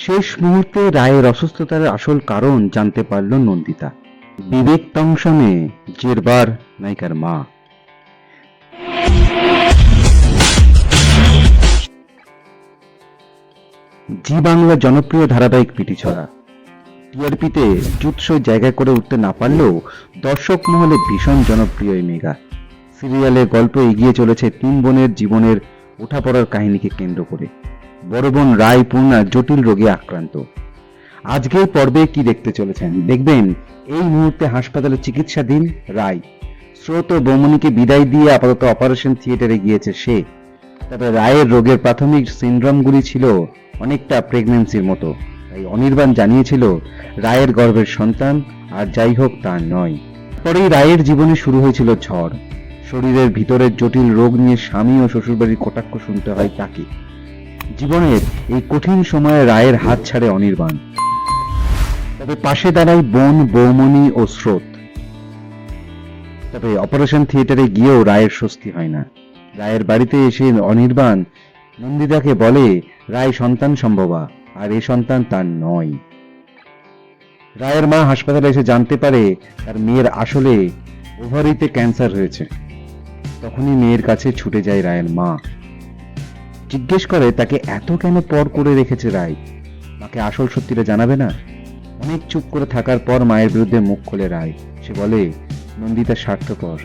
শেষ মুহূর্তে রায়ের অসুস্থতার আসল কারণ জানতে পারল নন্দিতা। বিবেক তংশনে জেরবার নায়িকার মা। জি বাংলা জনপ্রিয় ধারাবাহিক পিটিছড়া টিআরপিতে জুৎসই জায়গা করে উঠতে না পারলেও দর্শক মহলে ভীষণ জনপ্রিয় এই মেগা। সিরিয়ালের গল্প এগিয়ে চলেছে তিন বোনের জীবনের ওঠাপড়ার কাহিনীকে কেন্দ্র করে। বড় বোন রায় পূর্ণা জটিল রোগে আক্রান্ত। আজকের পর্বে কি দেখতে চলেছেন? দেখবেন, এই মুহূর্তে হাসপাতালে চিকিৎসাধীন রায়। স্রোত ও বৌমনিকে বিদায় দিয়ে আপাতত অপারেশন থিয়েটারে গিয়েছে সে। তবে রায়ের রোগের প্রাথমিক সিনড্রোমগুলি ছিল অনেকটা প্রেগন্যান্সির মতো। তাই অনির্বাণ জানিয়েছিল, রায়ের গর্ভের সন্তান আর যাই হোক তা নয়। পরেই রায়ের জীবনে শুরু হয়েছিল ঝড়। শরীরের ভিতরের জটিল রোগ নিয়ে স্বামী ও শ্বশুরবাড়ির কটাক্ষ শুনতে হয় তাকে। জীবনের এই কঠিন সময়ে রায়ের হাত ছাড়ে অনির্বাণ। তবে পাশে দাঁড়ায় বোন বৌমনি ও স্রোত। তবে অপারেশন থিয়েটারে গিয়েও রায়ের স্বস্তি হয় না। রায়ের বাড়িতে এসে অনির্বাণ নন্দিতাকে বলে, রায় সন্তান সম্ভবা, আর এ সন্তান তার নয়। রায়ের মা হাসপাতালে এসে জানতে পারে, তার মেয়ের আসলে ওভারিতে ক্যান্সার হয়েছে। তখনই মেয়ের কাছে ছুটে যায় রায়ের মা। জিজ্ঞেস করে, তাকে এত কেন পর করে রেখেছে রায়? মাকে আসল সত্যিটা জানাবে না? অনেক চুপ করে থাকার পর মায়ের বিরুদ্ধে মুখ খোলে রায়। সে বলে, নন্দিতা স্বার্থপর।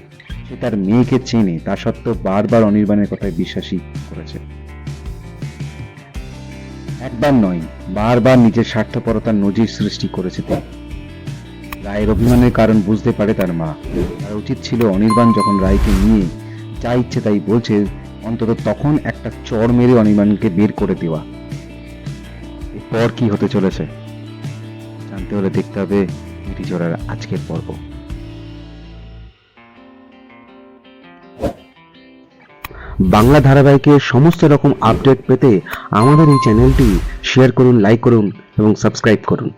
সে তার মেয়েকে চেনে। তা সত্ত্বেও বারবার অনির্বাণের কথায় বিশ্বাসী করেছে। একবার নয়, বারবার নিজের স্বার্থপরতার নজির সৃষ্টি করেছে তিনি রায়ের অভিমানের কারণ বুঝতে পারে তার মা। তার উচিত ছিল অনির্বাণ যখন রায়কে নিয়ে যা ইচ্ছে তাই বলছে অন্তত তখন একটা চর মেরে অনির্বাণকে বের করে দেওয়া। এরপর কি হতে চলেছে? জানতে হলে দেখতে হবে মিটিচড়ার আজকের পর্ব। বাংলা ধারাবাহিকের সমস্ত রকম আপডেট পেতে আমাদের এই চ্যানেলটি শেয়ার করুন লাইক করুন এবং সাবস্ক্রাইব করুন।